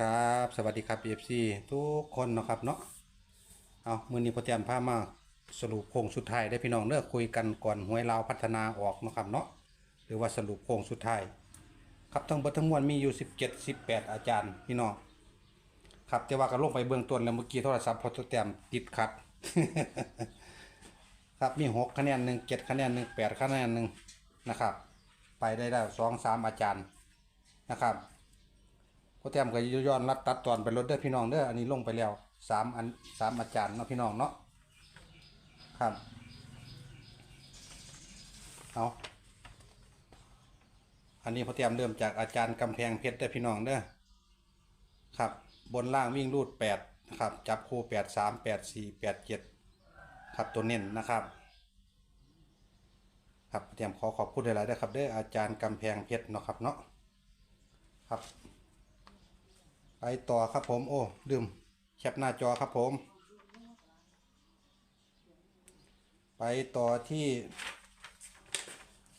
ครับสวัสดีครับ PFC ทุกคนเนาะครับเนาะเอามือนี้พอเตรียมพามาสรุปโค้งสุดท้ายได้พี่น้องเลิกคุยกันก่อนหวยลาวพัฒนาออกเนาะครับเนาะหรือว่าสรุปโค้งสุดท้ายครับทั้งเบดทั้งมวลมีอยู่ 17 18 อาจารย์พี่น้องครับแต่ว่าก็ลงไปเบื้องต้นแล้วเมื่อกี้โทรศัพท์พอเตรียมติดขัด ครับมีหกคะแนนหนึ่งเจ็ดคะแนนหนึ่งแปดคะแนนหนึ่งนะครับ ไปได้แล้วสองสามอาจารย์นะครับ ก็เตรียมก็ย้อนรัดตัดตอนไปรถเด้อพี่น้องเด้ออันนี้ลงไปแล้วสามอันสามอาจารย์เนาะพี่น้องเนาะครับเอาอันนี้พ่อเตียมเริ่มจากอาจารย์กำแพงเพชรเด้อพี่น้องเด้อครับบนล่างวิ่งรูดแปดนะครับจับคู่แปดสามแปดสี่แปดเจ็ดครับตัวเน้นนะครับครับเตรียมขอขอบคุณหลายๆด้วยครับเด้ออาจารย์กำแพงเพชรเนาะครับเนาะครับ ไปต่อครับผม โอ้ลืมแคปหน้าจอครับผม ไปต่อที่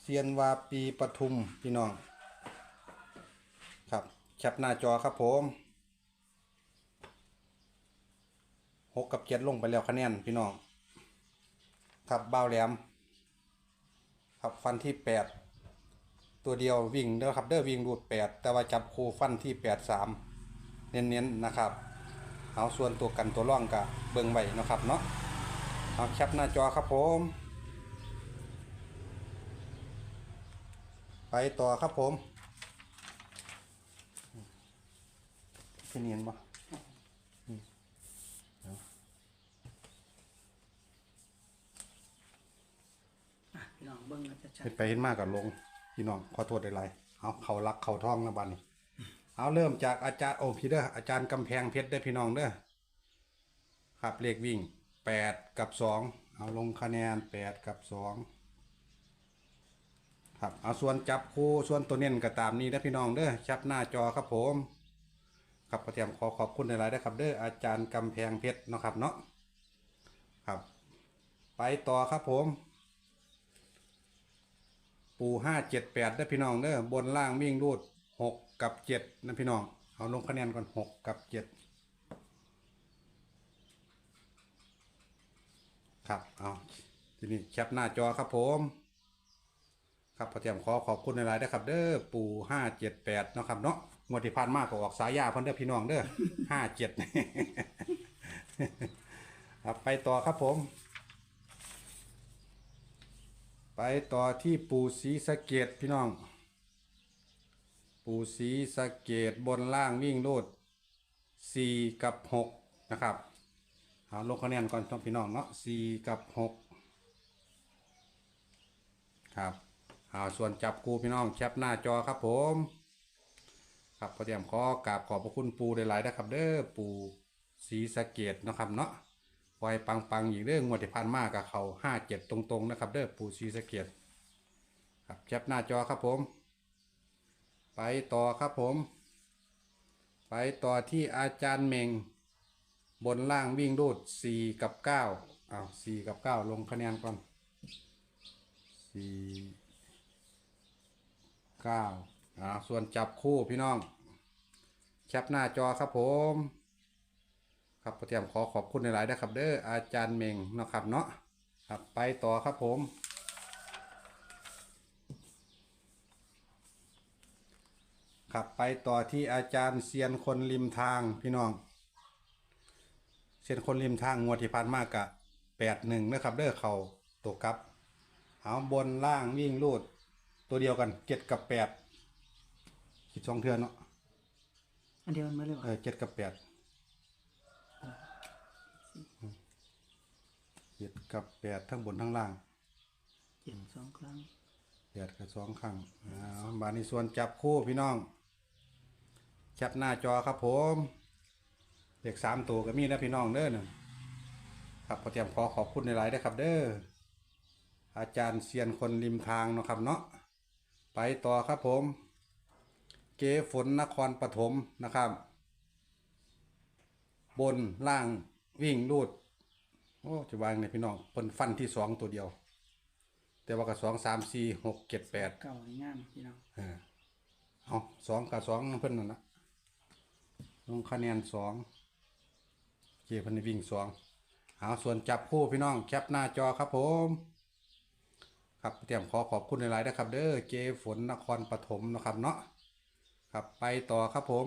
เซียนวาปีปทุมพี่น้อง ครับแคปหน้าจอครับผมหกกับเจ็ดลงไปแล้วคะแนนพี่น้อง ครับเบ้าแหลม ครับฟันที่แปดตัวเดียววิ่งเด้อครับเด้อวิ่งรูดแปดแต่ว่าจับคู่ฟันที่แปดสาม เน้นๆนะครับเอาส่วนตัวกันตัวร่องกับเบิ่งไว้เนาะครับเนาะเอาแคปหน้าจอครับผม ไปต่อครับผมพี่เนียนปะอะพี่น้องเบิ้งกันชัดเห็นไปเห็นมากกับลง พี่น้องขอโทษได้ไรเอาเขารักเขาท่องนะบัดนี้ เอาเริ่มจากอาจารย์โอพีเด้ออาจารย์กำแพงเพชรได้อพี่น้องเด้อครับเลขวิ่งแปดกับสองเอาลงคะแนนแปดกับสองครับเอาส่วนจับคู่ส่วนตัวเน้นก็ตามนี้นะพี่น้องเด้อชับหน้าจอครับผมครับกระเทียมขอขอบคุณหลายๆนะครับเด้ออาจารย์กำแพงเพชรเนาะครับเนาะครับ ไปต่อครับผม ปูห้าเจ็ดแปดได้อพี่น้องเด้อบนล่างวิ่งรูด หกกับเจ็ดนะพี่น้อง เอาลงคะแนนก่อนหกกับเจ็ดครับ เอาทีนี้แคปหน้าจอครับผม ครับพอเตรียมขอขอบคุณในไลน์ด้ครับ เด้อปูห้าเจ็ดแปดนาะครับเนาะงวดที่ผ่านมาก็ออกสายยาเพิ่นเด้อพี่น้องเด้อห้าเจ็ดครับไปต่อครับผม ไปต่อที่ปูสีสะเกตพี่น้อง ปูสีสะเกตบนล่างวิ่งโลดสี่กับหกนะครับเอาลงคะแนนก่อนต้องพี่น้องเนาะสี่กับหกครับเอาส่วนจับกูพี่น้องแคปหน้าจอครับผม ครับพอเตรียมขอกราบขอบพระคุณปูหลายๆนะครับ เด้อปูสีสะเกตนะครับเนาะปล่อยปังปังๆอีกเรื่องงวดที่ผ่านมากกับเขาห้าเจ็ดตรงๆนะครับ เด้อปูซีสะเกียรครับแคปหน้าจอครับผม ไปต่อครับผม ไปต่อที่อาจารย์เมง บนล่างวิ่งรูดสี่กับเก้าอ้าวสี่กับเก้าลงคะแนนก่อนสี่เก้าอ่าส่วนจับคู่พี่น้อง แคปหน้าจอครับผม ครับพอเตรียมขอขอบคุณในหลายๆนะครับ เด้ออาจารย์เมงเนาะครับเนาะครับไปต่อครับผม ครับไปต่อที่อาจารย์เซียนคนริมทางพี่น้อง เซียนคนริมทางงวดที่ผ่านมากกะแปดหนึ่งนะครับเด้อเขาตัวกลับเอาบนล่างวิ่งลูด ตัวเดียวกันเจ็ดกับแปดคิดสองเทือนเนาะๆอันเดียวกันไหมเลยวะเออเจ็ดกับแปดเจ็ดกับแปดทั้งบนทั้งล่างเจ็ดสองครั้งแปดกับสองข้างอ่าบานี้ส่วนจับคู่พี่น้อง แคปหน้าจอครับผมเลขสามตัวก็มีนะพี่น้องเด้อนะครับพอเตรียมขอขอบคุณในไลน์ด้วยครับ เด้ออาจารย์เซียนคนริมทางเนาะครับเนาะไปต่อครับผม เกฝนนครปฐมนะครับ บนล่างวิ่งรูดโอ้จะวางในพี่น้องเพิ่นฟันที่สองตัวเดียว แต่ว่ากับสองสามสี่หกเจ็ดแปดเก่าในงามพี่น้องเออเอาสองกับสองเพิ่นนั่นนะ ลงคะแนนสองเจพันธ์วิ่งสองเอาส่วนจับคู่พี่น้องแคปหน้าจอครับผม ครับเตรียมขอขอบคุณหลายๆนะครับ เด้อเจฝนนครปฐมนะครับเนาะครับไปต่อครับผม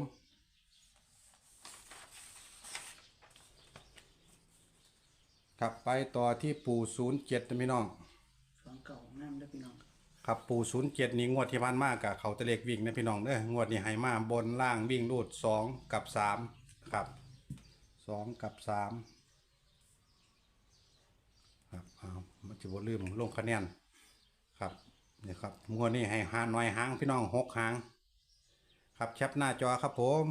ครับไปต่อที่ปู่ศูนย์เจ็ดพี่น้องสองเก่าน้ำได้พี่น้อง ครับปูศูนย์เจ็ดนี้งวดที่ผ่านมากกับเขาตะเลกวิ่งนะพี่น้องเด้องวดนี้ให้มาบนล่างวิ่งรูดสองกับสามครับสองกับสามครับเอามันจะบ่ลืมลงคะแนนครับนี่ครับงวดนี้ให้หาหน่อยหางพี่น้องหกหาง ครับแคปหน้าจอครับผม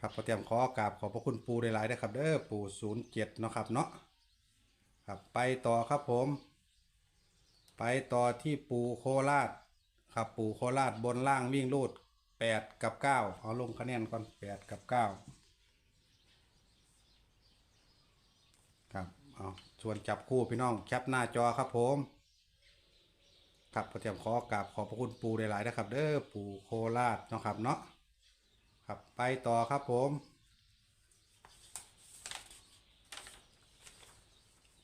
ครับขอเตรียมขอกราบขอบพระคุณปูได้หลายๆนะครับเด้อปูศูนย์เจ็ดนาะครับเนาะครับไปต่อครับผม ไปต่อที่ปูโคราชครับปูโคราชบนล่างวิ่งรูดแปดกับเก้าเอาลงคะแนนก่อนแปดกับเก้าครับเอาส่วนจับคู่พี่น้องแคปหน้าจอครับผมครับขอเตรียมขอกราบขอบพระคุณปูหลายๆนะครับ เด้อปูโคราชเนาะครับเนาะครับไปต่อครับผม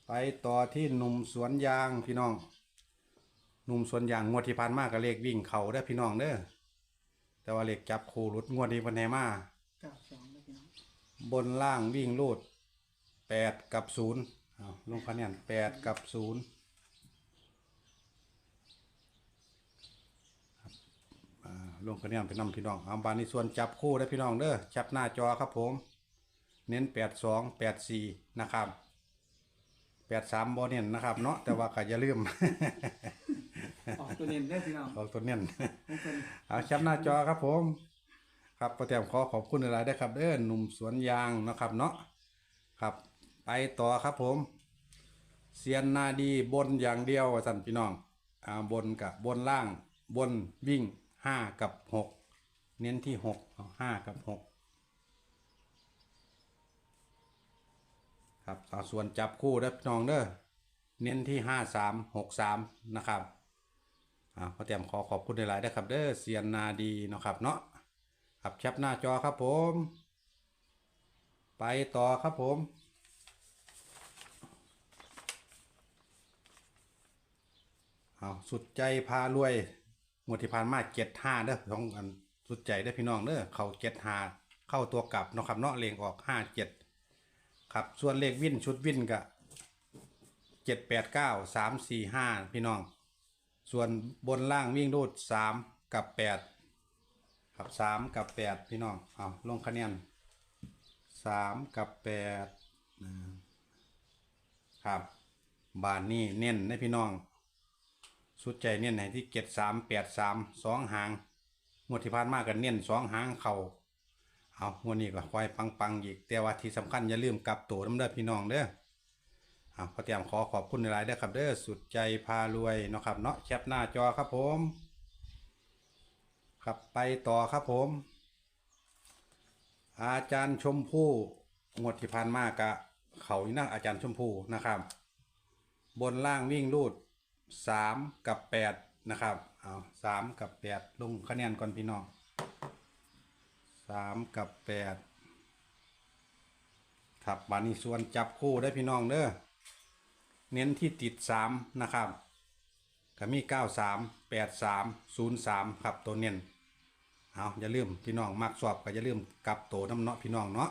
ไปต่อที่หนุ่มสวนยางพี่น้อง หนุ่มสวนยางงวดที่ผ่านมาก็เลขวิ่งเขาได้อพี่น้องเด้อแต่ว่าเลขจับคู่รุดงวดนี้วันไหนมาเก้าสองได้อพี่น้องบนล่างวิ่งรูดแปดกับศูนย์เอาลงคะแนนแปดกับศูนย์ครับอ่าลงคะแนนเป็นนำพี่น้องเอาบานในส่วนจับคู่ได้อพี่น้องเด้อจับหน้าจอครับผม เน้นแปดสองแปดสี่นะครับ แปดสามบอเน้นนะครับ เนาะแต่ว่าก็อย่าลืม ออกตัวเน้นได้อพี่น้องออกตัวเน้นของเพิ่น เอาแคปหน้าจอครับผม ครับประเตรียมขอขอบคุณหลายๆด้วยครับเด้อหนุ่มสวนยางนะครับเนาะครับ ไปต่อครับผมเซียนนาดีบนอย่างเดียวว่าสั่นพี่น้องอ่าบนกับบนล่าง บนวิ่งห้ากับหกเน้นที่หกเอาห้ากับหก ครับเอาส่วนจับคู่เด้พี่น้องเด้อเน้นที่ห้าสามหกสามนะครับอ่าขอเตรียมขอขอบคุณหลายๆด้ครับ เด้อเซียนนาดีนะครับเนาะครับแคปหน้าจอครับผม ไปต่อครับผมเอาสุดใจพารวยงวดที่ผ่านมาเจ็ดห้าเด้อของอันสุดใจเด้พี่น้องเด้อเขาเจ็ดห้าเข้าตัวกลับนะครับเนาะเลงออกห้าเจ็ด ครับส่วนเลขวินชุดวินก็เจ็ดแปดเก้าสามสี่ห้าพี่น้อง ส่วนบนล่างวิ่งรูดสามกับแปดครับสามกับแปดพี่น้องเอาลงคะแนนสามกับแปดนะครับบานนี้เน้นนะพี่น้อง สุดใจเน้นให้ที่เจ็ดสามแปดสามสองหางงวดที่ผ่านมากันเน้นสองหางเข่า เอาวดนี้ก็ควายปังๆอีกแต่ว่าที่สำคัญอย่าลืมกลับตัวน้ำเด้อพี่น้องเด้ออ่าขอเตรียมขอขอบคุณหลายเด้อครับเด้อสุดใจพารวยเนาะครับเนาะแคปหน้าจอครับผมครับไปต่อครับผม อาจารย์ชมพู่งวดที่ผ่านมากะเขาอยู่นั่งอาจารย์ชมพู่นะครับ บนล่างวิ่งรูดสามกับแปดนะครับเอาสามกับแปดลงคะแนนก่อนพี่น้อง สามกับแปดครับบานี้ส่วนจับคู่ได้พี่น้องเด้อเน้นที่ติดสามนะครับก็มีเก้าสามแปดสามศูนย์สามครับตัวเน้นเอาอย่าลืมพี่น้องมักสอบก็อย่าลืมกลับตัวน้ำเนาะพี่น้องเนาะ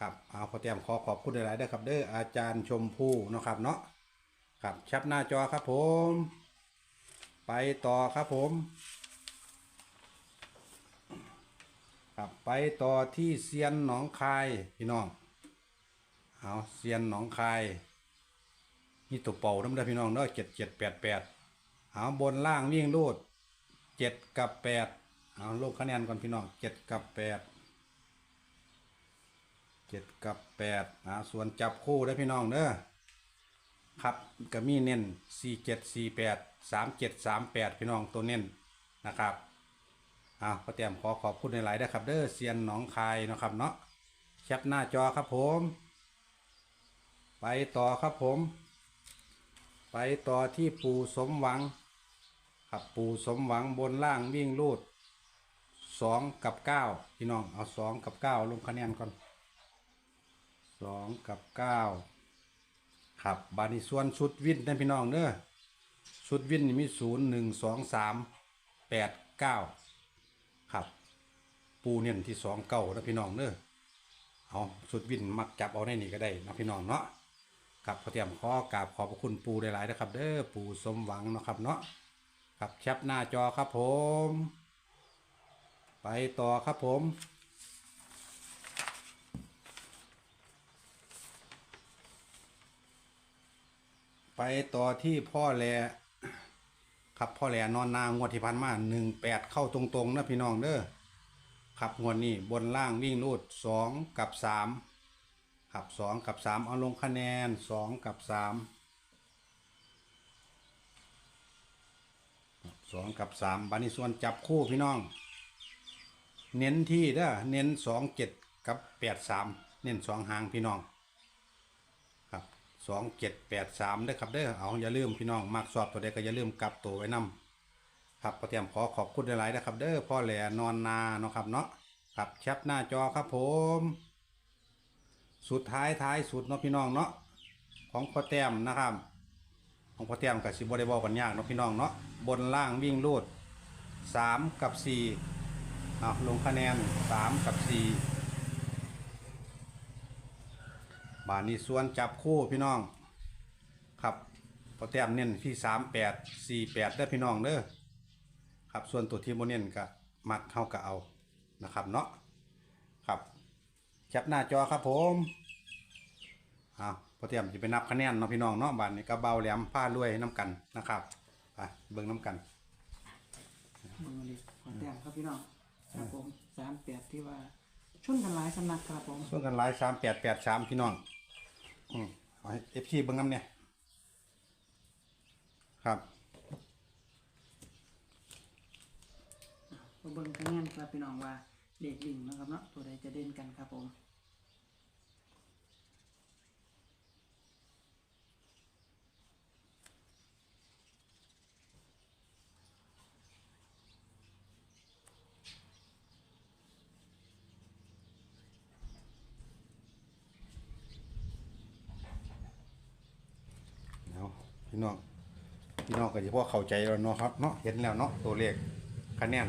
ครับเอาขอเตรียมขอขอบคุณหลายๆด้ครับเด้ออาจารย์ชมพู่นะครับเนาะครับแคปหน้าจอครับผม ไปต่อครับผม ครับ ไปต่อที่เซียนหนองคายพี่น้องเอาเซียนหนองคายนี่ตัวเป่าน้ำได้พี่น้องเด้อเจ็ดเจ็ดแปดแปดเอาบนล่างวิ่งรูดเจ็ดกับแปดเอาลงคะแนนก่อนพี่น้องเจ็ดกับแปดเจ็ดกับแปดอ่าส่วนจับคู่ได้พี่น้องเด้อครับก็มีเน้นสี่เจ็ดสี่แปดสามเจ็ดสามแปดพี่น้องตัวเน้นนะครับ อ่าขอเตรียมขอขอบคุณในหลายๆนะครับ เด้อเซียนหนองคายนะครับเนาะแคปหน้าจอครับผม ไปต่อครับผม ไปต่อที่ปูสมหวัง ครับปูสมหวังบนล่างวิ่งรูดสองกับเก้าพี่น้องเอาสองกับเก้าลงคะแนนก่อนสองกับเก้าครับบานี้ส่วนชุดวินนั่นพี่น้องเด้อชุดวินมีศูนย์หนึ่งสองสามแปดเก้า ปูเนียนที่สองเก้านะพี่น้องเด้อเอาชุดวินมักจับเอาในนี่ก็ได้นะพี่น้องเนาะครับพอเตรียมข้อกราบขอบพระคุณปูหลายๆนะครับ เด้อปูสมหวังนะครับเนาะครับแคปหน้าจอครับผม ไปต่อครับผมไปต่อที่พ่อแลครับพ่อแลนอนนางวดที่พันมาหนึ่งแปดเข้าตรงๆนะพี่น้องเด้อ ครับงวดนี้บนล่างวิ่งรูดสองกับสามครับสองกับสามเอาลงคะแนนสองกับสามสองกับสามบันนี้ส่วนจับคู่พี่น้อง เน้นที่เด้อเน้นสองเจ็ดกับแปดสามเน้นสองหางพี่น้องครับสองเจ็ดแปดสามด้อครับเด้อเอาอย่าลืมพี่น้องมากสอบตัวใดก็อย่าลืมกลับตัวไว้นํ ครับพอเตรียมขอขอบคุณหลายๆนะครับ เด้อพ่อแหล่นอนนาเนาะครับเนาะครับแคปหน้าจอครับผม สุดท้ายท้ายสุดเนาะพี่น้องเนาะของพ่อแต้มนะครับ ของพ่อแต้มกับสิบได้บอกันยากเนาะพี่น้องเนาะบนล่างวิ่งรูดสามกับสี่เอาลงคะแนนสามกับสี่บานนี้ส่วนจับคู่พี่น้อง ครับพอแต้มเน้นที่สามแปดสี่แปดได้พี่น้องเด้อ ครับส่วนตัวที่โมเน้นก็มักเข้ากับเอานะครับเนาะครับแคปหน้าจอครับผมเอาพอเตรียมจะไปนับคะแนนเนาะพี่น้องเนาะบานนี้ก็เบาแหลมผ้ารวยน้ำกันนะครับไปเบิ่งน้ำกันมือนี้ขอแต้มครับพี่น้องครับผมสามแปดที่ว่าชนกันหลายสำนักครับผมส่วนกันหลายสามแปดแปดสามพี่น้องอืมเอาให้เอฟซีเบิ่งน้ำเนี่ยครับ มา เบิ่งคะแนนครับพี่น้องว่าเด็กลิงนะครับเนาะตัวใดจะเด่นกันครับผมเอาพี่น้องพี่น้องก็จะพอเข้าใจแล้วเนาะครับเนาะเห็นแล้วเนาะตัวเลขคะแนน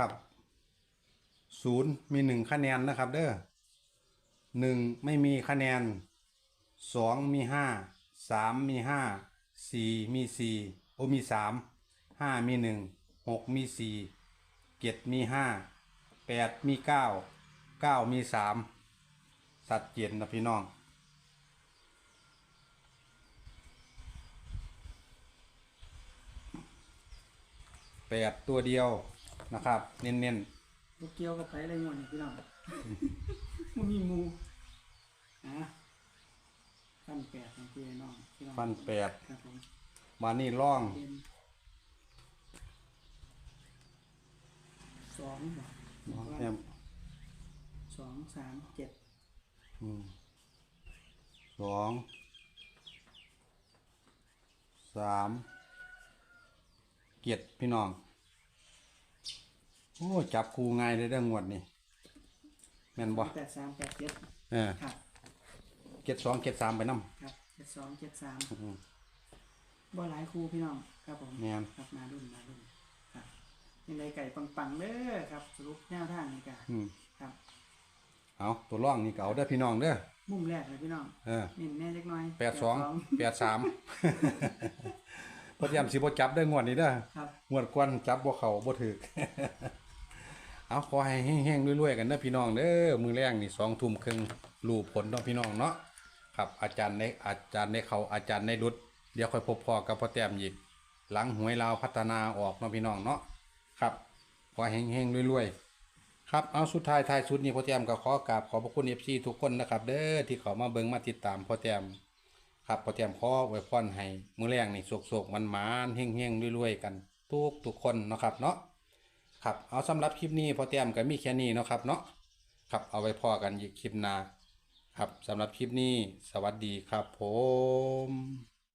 ครับศูนย์มีหนึ่งคะแนนนะครับ เด้อหนึ่งไม่มีคะแนนสองมีห้าสามมีห้าสี่มีสี่โอมีสามห้ามีหนึ่งหกมีสี่เจ็ดมีห้าแปดมีเก้าเก้ามีสามสัตว์เจียนนะพี่น้องแปดตัวเดียว นะครับ เน้นลูกเกี้ยวกับไปอะไรหมดนี่พี่น้อง มันมีหมูอะฟันแปดของพี่น้องพี่น้องๆฟันแปดครับผมมานี่ล่องเด่นสองบ่แอมสองสามเจ็ดอืมสองสามเกียรติพี่น้อง โอ้ จับคูง่ายเลยเรื่องงวดนี่แม่นบ่แปดสามแปดเจ็ดเออครับเกียรติสองเกียรติสามไปน้ครับเจ็ดสองเจ็ดสามำอืม บ่หลายครูพี่น้องครับผมแม่น ครับมารุ่นมารุ่นครับยังไงไก่ปังๆเด้อครับ สรุปแนวทางนี่กะอืมครับ เอาตัวร่องนี่ก็เอาเด้อพี่น้องเด้อมุมแรกเลยพี่น้องเออนี่แน่เล็กน้อยแปดสองแปดสามพยายามสิบ่จับได้องวดนี้เด้อครับ งวดกวนจับบ่เข้าบ่ถึก เอาขอให้แห้งๆรวยๆกันเด้อพี่น้องเด้อมือแรงนี่2ทุ่มครึ่งรูผลเนาะพี่น้องเนาะครับอาจารย์ในอาจารย์ในเขาอาจารย์ในดุดเดี๋ยวค่อยพบพอกับพ่อแต้มอีกหลังหวยลาวพัฒนาออกเนาะพี่น้องเนาะครับขอแห้งๆรวยๆครับเอาสุดท้ายท้ายสุดนี้พ่อแต้มก็ขอกราบขอบพระคุณ FC ทุกคนนะครับเด้อที่เขามาเบิ่งมาติดตามพ่อแต้มครับพ่อแต้มขอไว้พรให้มือแรงนี่โศกๆมันๆเฮงๆรวยๆกันทุกทุกคนนะครับเนาะ ครับเอาสำหรับคลิปนี้พอเตรียมก็มีแค่นี้เนาะครับเนาะครับเอาไว้พอกันอีกคลิปหน้าครับสำหรับคลิปนี้สวัสดีครับผม